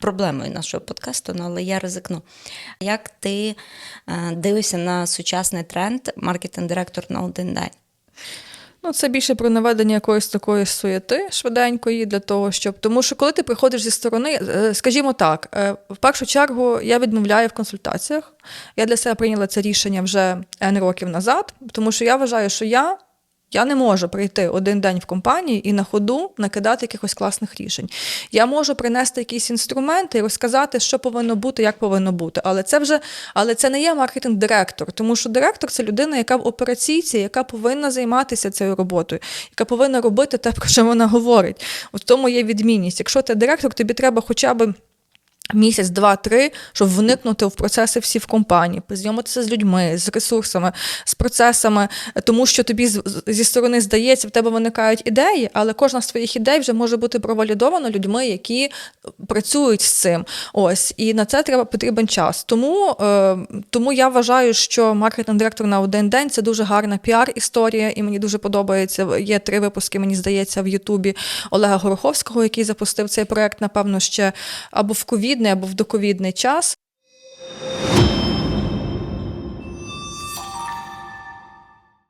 проблемою нашого подкасту, ну, але я ризикну. Як ти е, дивишся на сучасний тренд маркетинг-директор на один день? Ну, це більше про наведення якоїсь такої суєти швиденької для того, щоб. Тому що коли ти приходиш зі сторони, е, скажімо так, е, в першу чергу я відмовляю в консультаціях. Я для себе прийняла це рішення вже N років назад, тому що я вважаю, що я. Я не можу прийти один день в компанії і на ходу накидати якихось класних рішень. Я можу принести якісь інструменти і розказати, що повинно бути, як повинно бути. Але це вже але це не є маркетинг-директор, тому що директор це людина, яка в операційці, яка повинна займатися цією роботою, яка повинна робити те, про що вона говорить. От тому є відмінність. Якщо ти директор, тобі треба хоча б. Місяць, два-три, щоб вникнути в процеси всі в компанії, познайомитися з людьми, з ресурсами, з процесами, тому що тобі зі сторони здається, в тебе виникають ідеї, але кожна з твоїх ідей вже може бути провалідована людьми, які працюють з цим. Ось і на це треба потрібен час. Тому, е, тому я вважаю, що маркетинг-директор на один день це дуже гарна піар-історія, і мені дуже подобається. Є три випуски, мені здається, в Ютубі Олега Гороховського, який запустив цей проект, напевно, ще або в ковідний, або в доковідний час.